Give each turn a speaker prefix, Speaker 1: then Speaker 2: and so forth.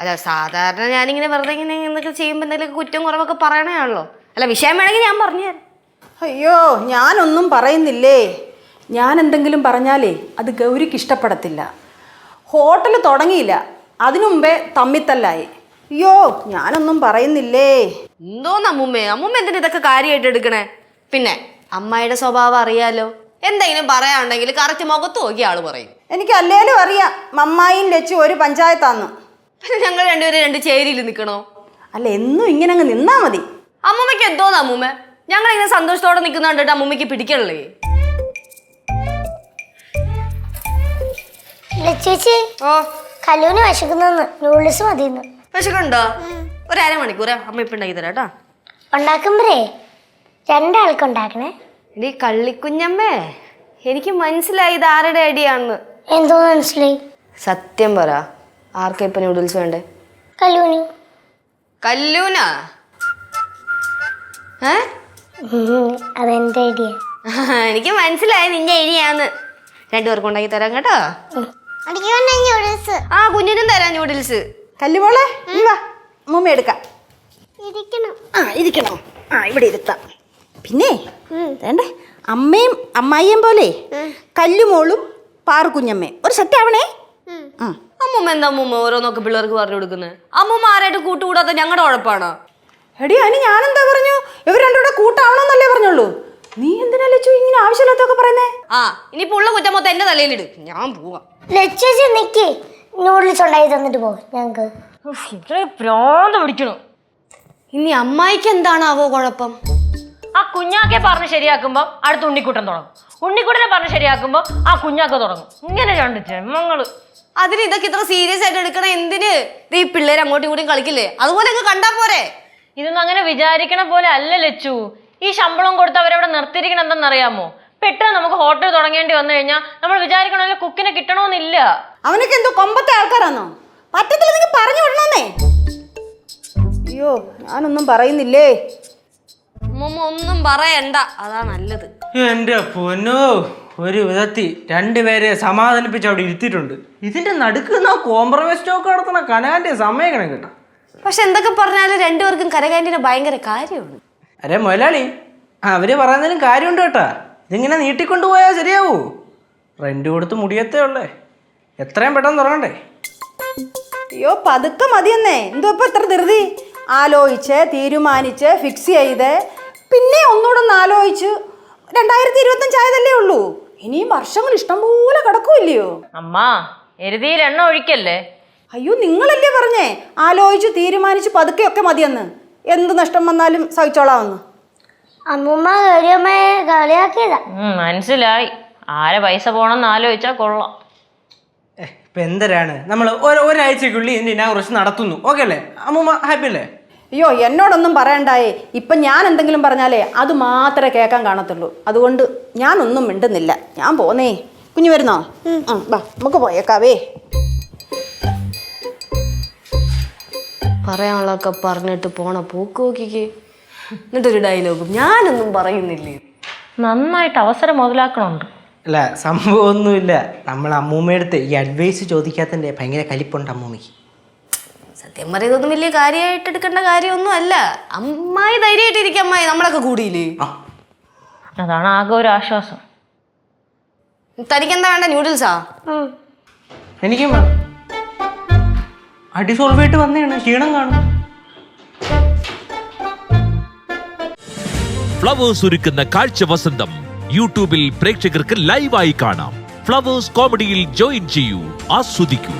Speaker 1: അല്ല സാധാരണ ഞാനിങ്ങനെ വെറുതെ ഇങ്ങനെ എന്തൊക്കെ ചെയ്യുമ്പോൾ എന്തെങ്കിലും കുറ്റം കുറവൊക്കെ പറയണതാണല്ലോ അല്ല വിഷയം വേണമെങ്കിൽ ഞാൻ പറഞ്ഞുതരാം
Speaker 2: അയ്യോ ഞാനൊന്നും പറയുന്നില്ലേ? ഞാൻ എന്തെങ്കിലും പറഞ്ഞാലേ അത് ഗൗരിക്ക് ഇഷ്ടപ്പെടത്തില്ല. ഹോട്ടൽ തുടങ്ങിയില്ല. അതിനു മുമ്പേ തമ്മിത്തല്ലായി. അയ്യോ ഞാനൊന്നും പറയുന്നില്ലേ?
Speaker 1: എന്തോന്ന് അമ്മൂമ്മേ? അമ്മൂമ്മ എന്തിനാ ഇതൊക്കെ കാര്യമായിട്ട് എടുക്കണേ? പിന്നെ അമ്മായിയുടെ സ്വഭാവം അറിയാലോ. എന്തെങ്കിലും പറയാനുണ്ടെങ്കിൽ കറക്റ്റ് മുഖത്ത് നോക്കി ആൾ പറയും.
Speaker 2: എനിക്ക് അല്ലേലും അറിയാം മമ്മായും ലച്ചു ഒരു പഞ്ചായത്താന്ന്.
Speaker 1: പിന്നെ ഞങ്ങൾ രണ്ടുപേരും രണ്ട് ചേരിയിൽ നിൽക്കണോ?
Speaker 2: അല്ല എന്നും ഇങ്ങനെ അങ്ങ് നിന്നാ മതി.
Speaker 1: അമ്മൂമ്മയ്ക്ക് എന്തോന്ന് അമ്മൂമ്മ? ഞങ്ങൾ ഇങ്ങനെ സന്തോഷത്തോടെ നിൽക്കുന്ന കണ്ടിട്ട് അമ്മൂമ്മയ്ക്ക് പിടിക്കണല്ലേ ഓ.
Speaker 3: കല്ലൂന് വിശക്കുന്നെന്ന്. നൂഡിൽസ് മതിയെന്ന്.
Speaker 1: വിശക്കുണ്ടോ ഒരു അരമണിക്കൂർ അമ്മ ഇപ്പം ഉണ്ടാക്കി തരാം കേട്ടോ.
Speaker 3: ഉണ്ടാക്കുമ്പോഴേ രണ്ടാൾക്ക് ഉണ്ടാക്കണേ
Speaker 1: എടീ കള്ളിക്കുഞ്ഞമ്മേ എനിക്ക് മനസ്സിലായി ഇത് ആരുടെ അടിയാണെന്ന്.
Speaker 3: എന്തോ മനസ്സിലായി?
Speaker 1: സത്യം പറ. ആർക്കാ ഇപ്പൊ നൂഡിൽസ് വേണ്ടേ?
Speaker 3: കല്ലൂനി.
Speaker 1: കല്ലൂന? ഏ?
Speaker 3: അതെന്റെ ഐഡിയ
Speaker 1: എനിക്ക് മനസ്സിലായി നിന്റെ ഐഡിയാന്ന് രണ്ടുപേർക്കും ഉണ്ടാക്കി തരാം കേട്ടോ.
Speaker 3: നൂഡിൽസ്
Speaker 1: ആ കുഞ്ഞിനും തരാം നൂഡിൽസ്
Speaker 2: കല്ലുമോളെ നീ വാ. അമ്മൂമ്മ എടുക്കാം.
Speaker 3: ഇരിക്കണം.
Speaker 2: ആ ഇരിക്കണോ. ആ ഇവിടെ ഇരുത്താം. പിന്നെ വേണ്ടേ? അമ്മയും അമ്മായിയും പോലെ കല്ലുമോളും പാറുകുഞ്ഞമ്മയും ഒരു സെറ്റ് ആവണേ
Speaker 1: അമ്മൂമ്മ എന്താ അമ്മൂമ്മ ഓരോന്നൊക്കെ പിള്ളേർക്ക് പറഞ്ഞു കൊടുക്കുന്നത് അമ്മൂമ്മ ആരായിട്ട് കൂട്ടുകൂടാത്ത ഞങ്ങളുടെ ഉഴപ്പാണോ.
Speaker 2: എടി അതിന് ഞാനെന്താ പറഞ്ഞു? ഇവർ രണ്ടുകൂടെ കൂട്ടാവണമെന്നല്ലേ പറഞ്ഞുള്ളൂ. നീ എന്തിനാ ലച്ചു ഇങ്ങനെ ആവശ്യമില്ലാത്തൊക്കെ പറയുന്നേ?
Speaker 1: ആ ഇനിയിപ്പോ ഉള്ള കുറ്റം മൊത്തം എന്റെ തലയിലിട് ഞാൻ പോവാ.
Speaker 3: ലച്ചു നിക്ക്. നൂഡിൽസ് ഉണ്ടായി തന്നിട്ട് പോകും ഞങ്ങക്ക്.
Speaker 4: പിടിക്കണു.
Speaker 1: ഇനി അമ്മായിക്ക് എന്താണാവോ കുഴപ്പം?
Speaker 4: ആ കുഞ്ഞാക്കെ പറഞ്ഞ് ശരിയാക്കുമ്പോ അടുത്ത ഉണ്ണിക്കൂട്ടം തുടങ്ങും. ഉണ്ണിക്കുട്ടനെ പറഞ്ഞ് ശരിയാക്കുമ്പോ ആ കുഞ്ഞാക്ക തുടങ്ങും. ഇങ്ങനെ രണ്ട് ജന്മങ്ങൾ.
Speaker 1: അതിന് ഇതൊക്കെ ഇത്ര സീരിയസ് ആയിട്ട് എടുക്കണ? എന്തിന്? ദേ ഈ പിള്ളേർ അങ്ങോട്ടും കൂടി കളിക്കില്ലേ? അതുപോലെ അങ്ങ് കണ്ടാ പോരെ?
Speaker 4: ഇതൊന്നും അങ്ങനെ വിചാരിക്കണ പോലെ അല്ല ലച്ചു. ഈ ശമ്പളം കൊടുത്ത് അവരവിടെ നിർത്തിയിരിക്കണം എന്തെന്നറിയാമോ പെട്ടെന്ന് നമുക്ക് ഹോട്ടൽ തുടങ്ങേണ്ടി വന്നു കഴിഞ്ഞാൽ നമ്മൾ വിചാരിക്കണമെങ്കിൽ കുക്കിനെ കിട്ടണമെന്നില്ല
Speaker 2: അവനൊക്കെ എന്തോ കൊമ്പത്തെ ആൾക്കാരാണോ പറ്റത്തില്ല നിങ്ങൾ പറഞ്ഞു വിടണമെന്നേ അയ്യോ ഞാനൊന്നും പറയുന്നില്ലേ?
Speaker 1: ഒന്നും പറയണ്ട. അതാ നല്ലത്.
Speaker 5: എന്റെ പൊന്നോ. ഒരു വിധത്തിൽ രണ്ടുപേരെ സമാധാനിപ്പിച്ച് അവിടെ ഇരുത്തിയിട്ടുണ്ട്. ഇതിന്റെ നടുക്കുന്ന കോംപ്രമൈസ് സ്റ്റോക്ക് നടത്തണ കനകാന്റെ സമയക്കണം കേട്ടോ.
Speaker 1: പക്ഷെ എന്തൊക്കെ പറഞ്ഞാലും രണ്ടുപേർക്കും കരകാന്റിന് ഭയങ്കര കാര്യമാണ്
Speaker 5: അരെ മുതലാളി അവർ പറയുന്നതിനും കാര്യമുണ്ട് കേട്ടാ. ഇതിങ്ങനെ നീട്ടിക്കൊണ്ടുപോയാൽ ശരിയാവൂ. റെന്റ് കൊടുത്ത് മുടിയത്തേ ഉള്ളേ. എത്രയും പെട്ടെന്ന് തുടങ്ങണ്ടേ.
Speaker 2: അയ്യോ പതുക്കെ മതിയെന്നേ. എന്തോ ഇപ്പൊ ഇത്ര ധൃതി. ആലോചിച്ച് തീരുമാനിച്ച് ഫിക്സ് ചെയ്ത്. പിന്നെ ഒന്നുകൂടെ ഒന്ന് ആലോചിച്ച് രണ്ടായിരത്തി ഇരുപത്തഞ്ചായതല്ലേ ഉള്ളൂ. ഇനിയും വർഷങ്ങൾ ഇഷ്ടംപോലെ കിടക്കൂല്ലയോ
Speaker 4: അമ്മ എരുതിയിൽ എണ്ണ ഒഴിക്കല്ലേ?
Speaker 2: അയ്യോ നിങ്ങളല്ലേ പറഞ്ഞേ? ആലോചിച്ച് തീരുമാനിച്ച് പതുക്കെയൊക്കെ മതിയെന്ന്. എന്ത് നഷ്ടം വന്നാലും സഹിച്ചോളാമെന്ന്.
Speaker 3: അമ്മൂമ്മ ഗൗരിയമ്മയെ കളിയാക്കിയതാ.
Speaker 4: ഉം, മനസ്സിലായി. ആരെ പൈസ പോണെന്ന് ആലോചിച്ചാ കൊള്ളാം.
Speaker 5: ഇപ്പൊ എന്തരാണ്? നമ്മൾ ഒരാഴ്ചക്കുള്ളിൽ ഇതിന്റെ കുറച്ച് നടത്തുന്നു. ഓക്കെ അല്ലേ? അമ്മൂമ്മ ഹാപ്പി അല്ലേ?
Speaker 2: അയ്യോ എന്നോടൊന്നും പറയണ്ടായേ. ഇപ്പം ഞാൻ എന്തെങ്കിലും പറഞ്ഞാലേ അത് മാത്രമേ കേൾക്കാൻ കാണത്തുള്ളൂ. അതുകൊണ്ട് ഞാനൊന്നും മിണ്ടുന്നില്ല. ഞാൻ പോന്നേ. കുഞ്ഞു വരുന്നോ? ആ ബാ നമുക്ക് പോയേക്കാവേ.
Speaker 1: പറയാനുള്ളതൊക്കെ പറഞ്ഞിട്ട് പോണ പോക്ക് നോക്കിക്ക്. എന്നിട്ടൊരു ഡയലോഗും ഞാനൊന്നും പറയുന്നില്ലേ?
Speaker 4: നന്നായിട്ട് അവസരം മുതലാക്കണുണ്ട്.
Speaker 5: അല്ല സംഭവമൊന്നുമില്ല. നമ്മൾ അമ്മൂമ്മയടുത്ത് ഈ അഡ്വൈസ് ചോദിക്കാത്തതിന്റെ ഭയങ്കര കലിപ്പുണ്ട് അമ്മൂമ്മയ്ക്ക്.
Speaker 1: സത്യം പറയുന്നതൊന്നും വലിയ കാര്യമായിട്ട് എടുക്കേണ്ട കാര്യമൊന്നും അല്ല. അമ്മായി ധൈര്യമായിട്ട് ഇരിക്കും അമ്മായി നമ്മളൊക്കെ കൂടിയില്ലേ?
Speaker 4: അതാണ് ആകെ ഒരു ആശ്വാസം.
Speaker 1: തനിക്ക് എന്താ വേണ്ട? ന്യൂഡിൽസാ
Speaker 5: എനിക്കും വേണം അടി സോൾവ് ആയിട്ട് വന്നതാണ്. ക്ഷീണം കാണും.
Speaker 6: ഫ്ലവേഴ്സ് ഒരുക്കുന്ന കാഴ്ച വസന്തം. യൂട്യൂബിൽ പ്രേക്ഷകർക്ക് ലൈവായി കാണാം. ഫ്ലവേഴ്സ് കോമഡിയിൽ ജോയിൻ ചെയ്യൂ. ആസ്വദിക്കൂ.